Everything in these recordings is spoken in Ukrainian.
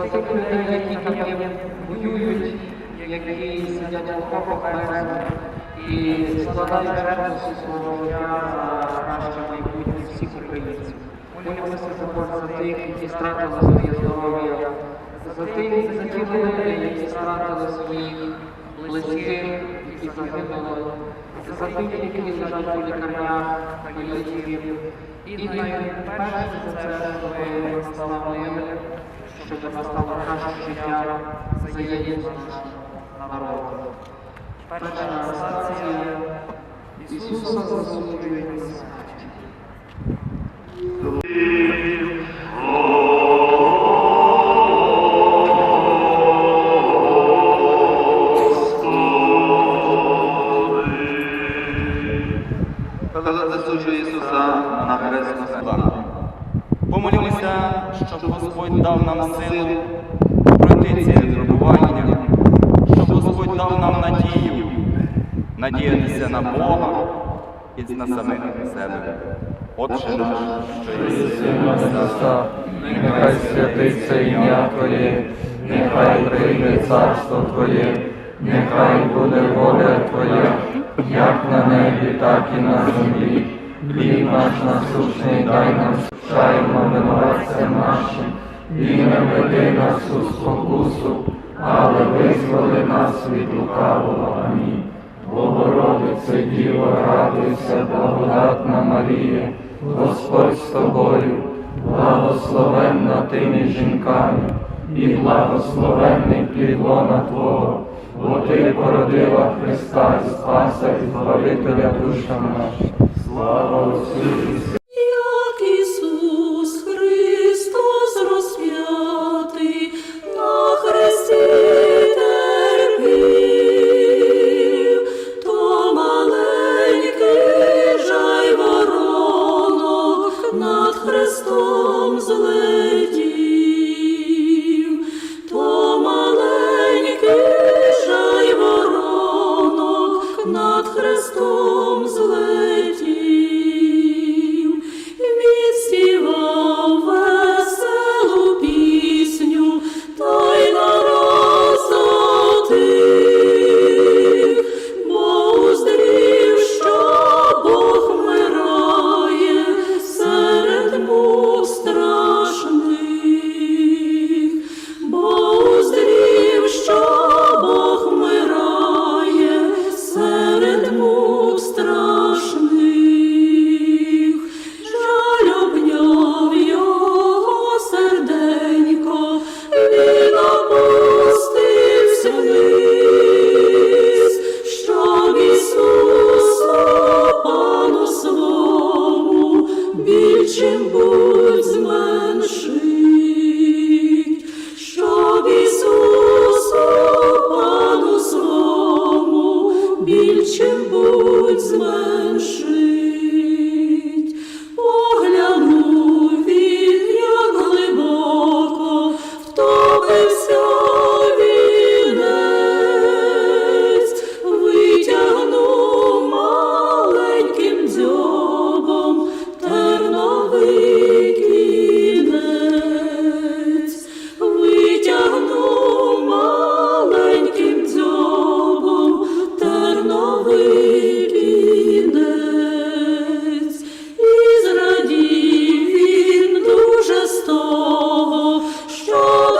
за тих людей, які там воюють, які сидять в окопах мерзнуть і складають жертву свого життя за краще майбутнє всіх українців. Молимося за тих, які стратили своє здоров'я, за тих, за ті люди, які стратили своїх близьких, які загинули, за тих, які лежать у лікарнях, поліції. І найперше за це, щоб настав мир, щоб настало краще життя за єдність народу. Перша стація Ісуса засуджує нам силу пройти ці випробування, щоб Господь дав нам надію, надіятися на Бога і на самих себе. Отче наш, що єси на небесах, нехай святиться ім'я Твоє, нехай прийде царство Твоє, нехай буде воля Твоя, як на небі, так і на землі. Хліб наш насущний дай нам, прощаємо винуватцям нашим, і не веди нас у спокусу, але визволи нас від лукавого. Амінь. Богородице Діво, радуйся, благодатна Марія, Господь з тобою, благословенна ти між жінками, і благословенний плід лона Твого, бо ти породила Христа, і Спаса і Збавителя душам нашим. Слава Отцю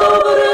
Lord.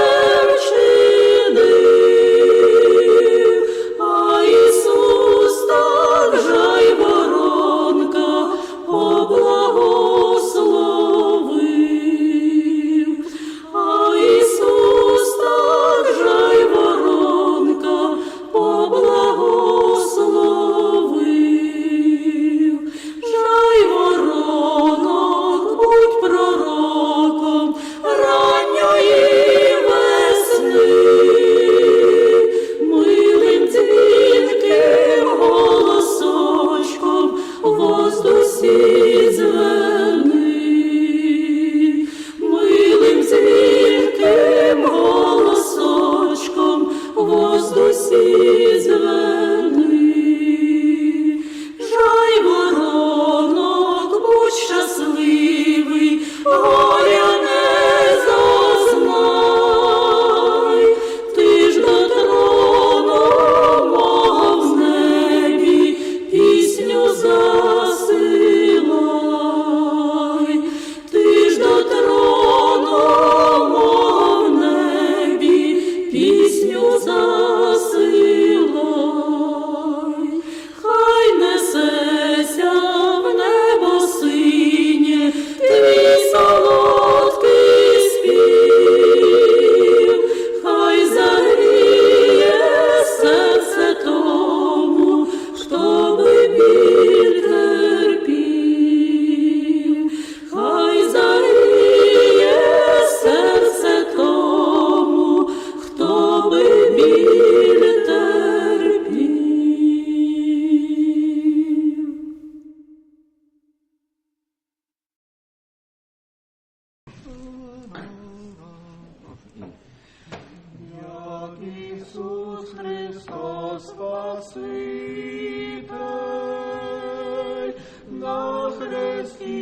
Christmas.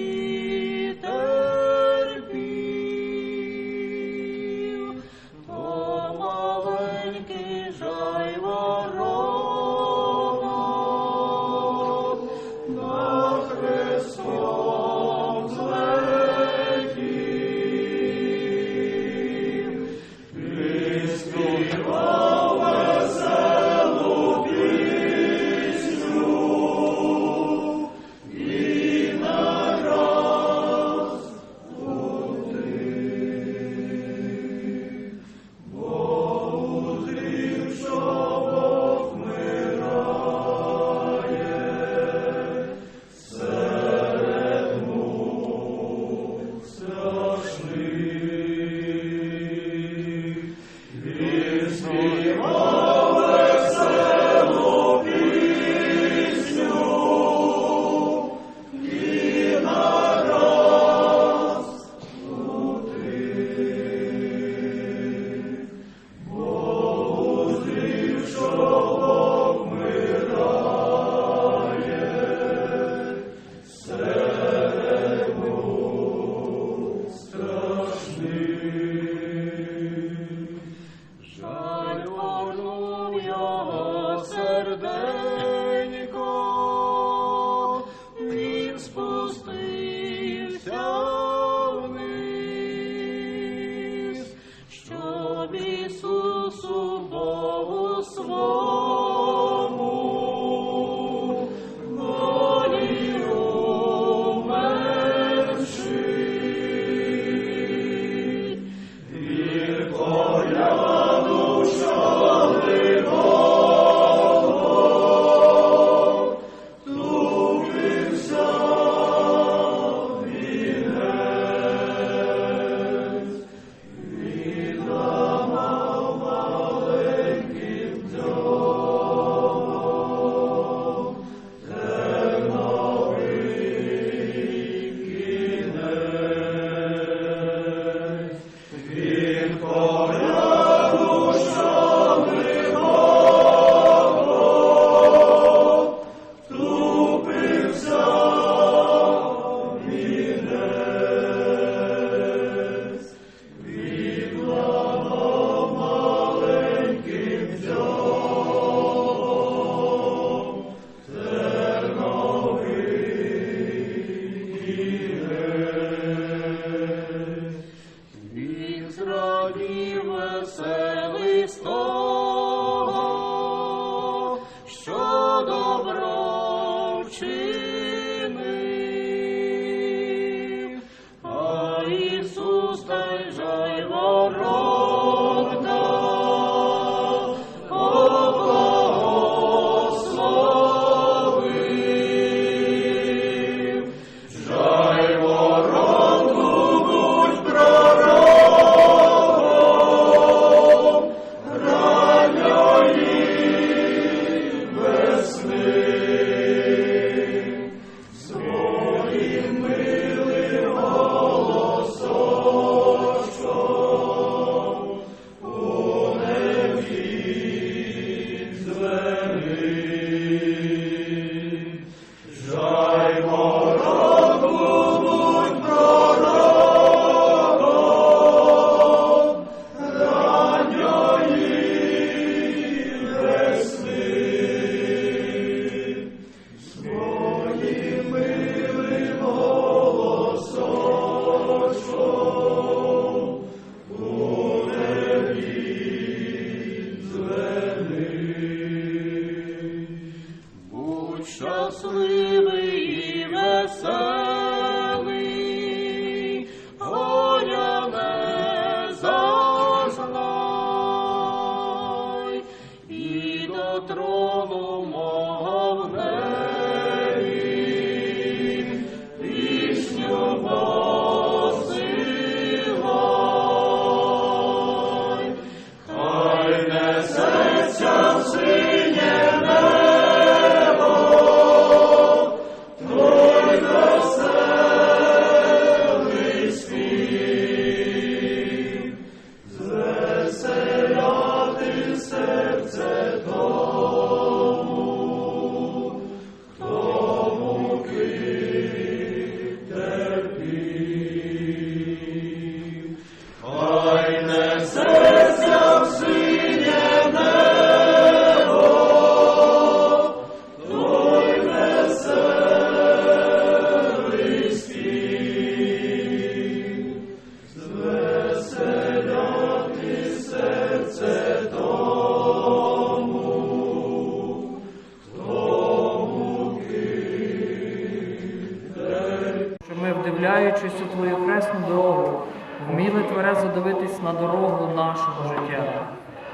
вдивляючись у твою хресну дорогу, вміли тверезо дивитись на дорогу нашого життя.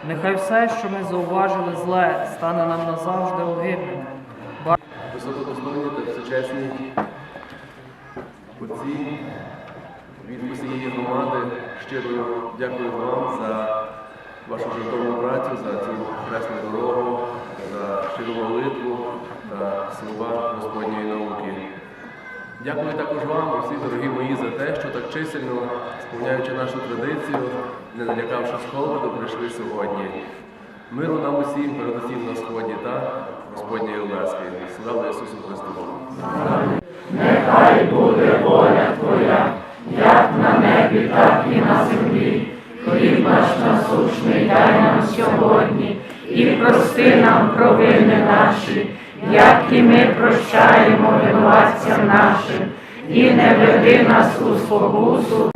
Нехай все, що ми зауважили зле, стане нам назавжди огидним. Високодостойні та всечесні отці від усієї громади щиро дякую вам за вашу жертовну працю, за цю хресну дорогу. Дякую також вам, усі дорогі мої, за те, що так чисельно, сповняючи нашу традицію, не налякавшись холоду, прийшли сьогодні. Миру нам усім, передусім на сході та Господньої ласки. Слава Ісусу Христу! Нехай буде воля Твоя, як на небі, так і на землі. Хліб наш насущний дай нам сьогодні, і прости нам провини наші, як і ми прощаємо винуватцям нашим, і не веди нас у спокусу,